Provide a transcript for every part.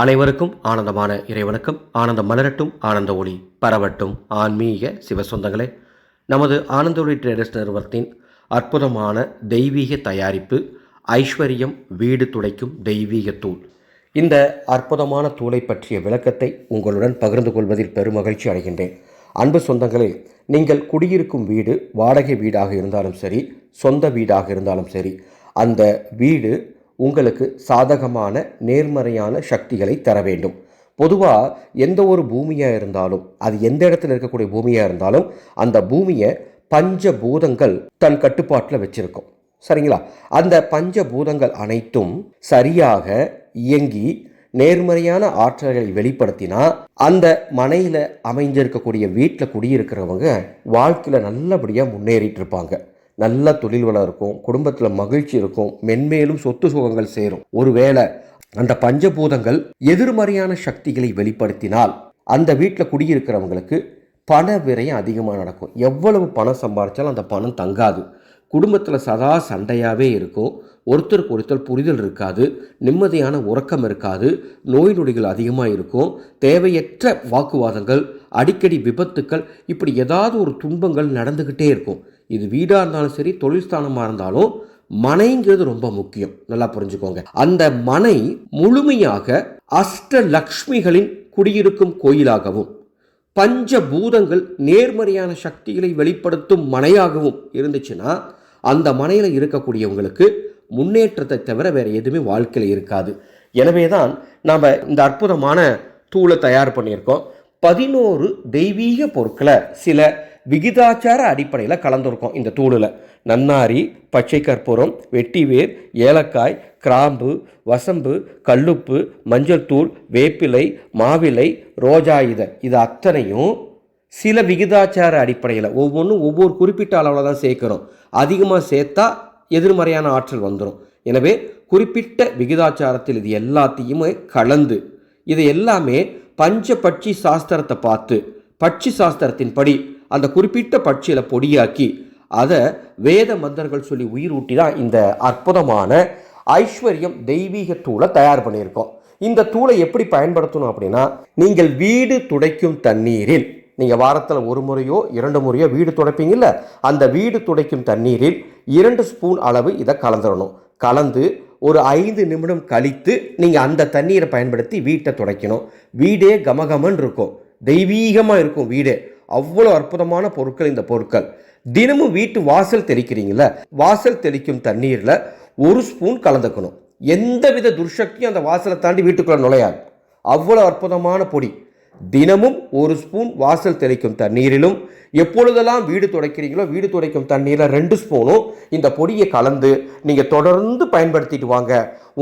அனைவருக்கும் ஆனந்தமான இறைவணக்கம். ஆனந்தம் மலரட்டும் ஆனந்த ஒளி பரவட்டும். ஆன்மீக சிவசொந்தங்களே நமது ஆனந்த ஒளி ட்ரேடர்ஸ் நிறுவனத்தின் அற்புதமான தெய்வீக தயாரிப்பு ஐஸ்வர்யம் வீடு துடைக்கும் தெய்வீக தூள். இந்த அற்புதமான தூளை பற்றிய விளக்கத்தை உங்களுடன் பகிர்ந்து கொள்வதில் பெருமகிழ்ச்சி அடைகின்றேன். அன்பு சொந்தங்களே நீங்கள் குடியிருக்கும் வீடு வாடகை வீடாக இருந்தாலும் சரி சொந்த வீடாக இருந்தாலும் சரி அந்த வீடு உங்களுக்கு சாதகமான நேர்மறையான சக்திகளை தர வேண்டும். பொதுவாக எந்த ஒரு பூமியாக இருந்தாலும் அது எந்த இடத்துல இருக்கக்கூடிய பூமியாக இருந்தாலும் அந்த பூமியை பஞ்ச பூதங்கள் தன் கட்டுப்பாட்டில் வச்சுருக்கும். சரிங்களா? அந்த பஞ்ச பூதங்கள் அனைத்தும் சரியாக இயங்கி நேர்மறையான ஆற்றல்களை வெளிப்படுத்தினா அந்த மனையில் அமைஞ்சிருக்கக்கூடிய வீட்டில் குடியிருக்கிறவங்க வாழ்க்கையில் நல்லபடியாக முன்னேறிட்டு இருப்பாங்க. நல்ல தொழில் வளம் இருக்கும் குடும்பத்தில் மகிழ்ச்சி இருக்கும் மென்மேலும் சொத்து சுகங்கள் சேரும். ஒருவேளை அந்த பஞ்சபூதங்கள் எதிர்மறையான சக்திகளை வெளிப்படுத்தினால் அந்த வீட்டில் குடியிருக்கிறவங்களுக்கு பண விரயம் அதிகமாக நடக்கும். எவ்வளவு பணம் சம்பாதிச்சாலும் அந்த பணம் தங்காது. குடும்பத்தில் சதா சண்டையாகவே இருக்கும். ஒருத்தருக்கு ஒருத்தர் புரிதல் இருக்காது நிம்மதியான உறக்கம் இருக்காது நோய் நொடிகள் அதிகமாக இருக்கும் தேவையற்ற வாக்குவாதங்கள் அடிக்கடி விபத்துக்கள் இப்படி ஏதாவது ஒரு துன்பங்கள் நடந்துக்கிட்டே இருக்கும். இது வீடாக இருந்தாலும் சரி தொழில் ஸ்தானமாக இருந்தாலும் மனைங்கிறது ரொம்ப முக்கியம். நல்லா புரிஞ்சுக்கோங்க. அந்த மனை முழுமையாக அஷ்டலக்ஷ்மிகளின் குடியிருக்கும் கோயிலாகவும் பஞ்சபூதங்கள் நேர்மறையான சக்திகளை வெளிப்படுத்தும் மனையாகவும் இருந்துச்சுன்னா அந்த மனையில் இருக்கக்கூடியவங்களுக்கு முன்னேற்றத்தை தவிர வேறு எதுவுமே வாழ்க்கையில் இருக்காது. எனவே தான் நாம் இந்த அற்புதமான தூளை தயார் பண்ணியிருக்கோம். பதினோரு தெய்வீக பொருட்களை சில விகிதாச்சார அடிப்படையில் கலந்துருக்கும் இந்த தூளில் நன்னாரி பச்சை கற்பூரம் வெட்டிவேர் ஏலக்காய் கிராம்பு வசம்பு கல்லுப்பு மஞ்சள் தூள் வேப்பிலை மாவிலை ரோஜா இதை இது அத்தனையும் சில விகிதாச்சார அடிப்படையில் ஒவ்வொன்றும் ஒவ்வொரு குறிப்பிட்ட அளவில் தான் சேர்க்குறோம் அதிகமாக சேர்த்தா எதிர்மறையான ஆற்றல் வந்துடும் எனவே குறிப்பிட்ட விகிதாச்சாரத்தில் இது எல்லாத்தையுமே கலந்து இது எல்லாமே பஞ்ச பட்சி சாஸ்திரத்தை பார்த்து பட்சி சாஸ்திரத்தின்படி அந்த குறிப்பிட்ட பட்சியில் பொடியாக்கி அதை வேத மந்தர்கள் சொல்லி உயிரூட்டி தான் இந்த அற்புதமான ஐஸ்வர்யம் தெய்வீக தூளை தயார் பண்ணியிருக்கோம். இந்த தூளை எப்படி பயன்படுத்தணும் அப்படின்னா நீங்கள் வீடு துடைக்கும் தண்ணீரில் நீங்கள் வாரத்தில் ஒரு முறையோ இரண்டு முறையோ வீடு துடைப்பீங்கல்ல அந்த வீடு துடைக்கும் தண்ணீரில் இரண்டு ஸ்பூன் அளவு இதை கலந்துடணும். கலந்து ஒரு ஐந்து நிமிடம் கழித்து நீங்கள் அந்த தண்ணீரை பயன்படுத்தி வீட்டை துடைக்கணும். வீடே கமகமன் இருக்கும். தெய்வீகமாக இருக்கும் வீடே. அவ்வளோ அற்புதமான பொருட்கள் இந்த பொருட்கள். தினமும் வீட்டு வாசல் தெளிக்கிறீங்கள வாசல் தெளிக்கும் தண்ணீரில் ஒரு ஸ்பூன் கலந்துக்கணும். எந்தவித துர்சக்தியும் அந்த வாசலை தாண்டி வீட்டுக்குள்ளே நுழையாது. அவ்வளோ அற்புதமான பொடி. தினமும் ஒரு ஸ்பூன் வாசல் தெளிக்கும் தண்ணீரிலும் எப்பொழுதெல்லாம் வீடு துடைக்கிறீங்களோ வீடு துடைக்கும் தண்ணீரில் ரெண்டு ஸ்பூனும் இந்த பொடியை கலந்து நீங்கள் தொடர்ந்து பயன்படுத்திட்டு வாங்க.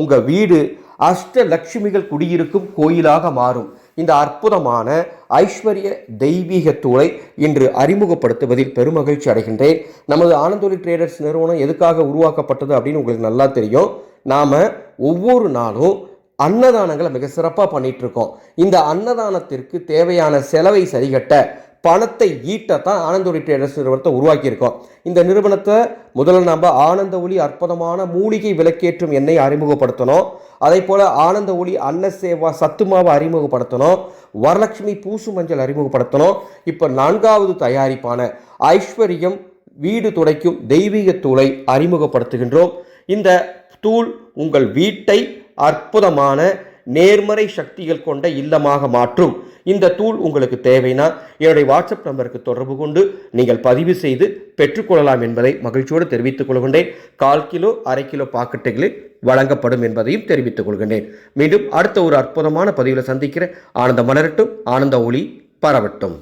உங்கள் வீடு அஷ்ட லட்சுமிகள் குடியிருக்கும் கோயிலாக மாறும். இந்த அற்புதமான ஐஸ்வர்ய தெய்வீக தூளை இன்று அறிமுகப்படுத்துவதில் பெருமகிழ்ச்சி அடைகின்றேன். நமது ஆனந்தொலி ட்ரேடர்ஸ் நிறுவனம் எதுக்காக உருவாக்கப்பட்டது அப்படின்னு உங்களுக்கு நல்லா தெரியும். நாம் ஒவ்வொரு நாளும் அன்னதானங்களை மிக சிறப்பாக பண்ணிகிட்ருக்கோம் இந்த அன்னதானத்திற்கு தேவையான செலவை சரிகட்ட பணத்தை ஈட்ட ஆனந்த ஒளி ட்ரேடர்ஸ் நிறுவனத்தை உருவாக்கியிருக்கோம். இந்த நிறுவனத்தை முதல்ல நம்ம ஆனந்த ஒளி அற்புதமான மூலிகை விளக்கேற்றும் எண்ணெய் அறிமுகப்படுத்தணும். அதே போல் ஆனந்த ஒளி அன்ன சேவா சத்துமாவை அறிமுகப்படுத்தணும். வரலட்சுமி பூசு மஞ்சள் அறிமுகப்படுத்தணும். இப்போ நான்காவது தயாரிப்பான ஐஸ்வர்யம் வீடு துடைக்கும் தெய்வீக தூளை அறிமுகப்படுத்துகின்றோம். இந்த தூள் உங்கள் வீட்டை அற்புதமான நேர்மறை சக்திகள் கொண்ட இல்லமாக மாற்றும். இந்த தூள் உங்களுக்கு தேவைன்னா என்னுடைய வாட்ஸ்அப் நம்பருக்கு தொடர்பு கொண்டு நீங்கள் பதிவு செய்து பெற்றுக்கொள்ளலாம் என்பதை மகிழ்ச்சியோடு தெரிவித்துக் கொள்கின்றேன். கால் கிலோ அரை கிலோ பாக்கெட்டுகளில் வழங்கப்படும் என்பதையும் தெரிவித்துக் கொள்கின்றேன். மீண்டும் அடுத்த ஒரு அற்புதமான பதிவில் சந்திக்கிற ஆனந்த மலரட்டும் ஆனந்த ஒளி பரவட்டும்.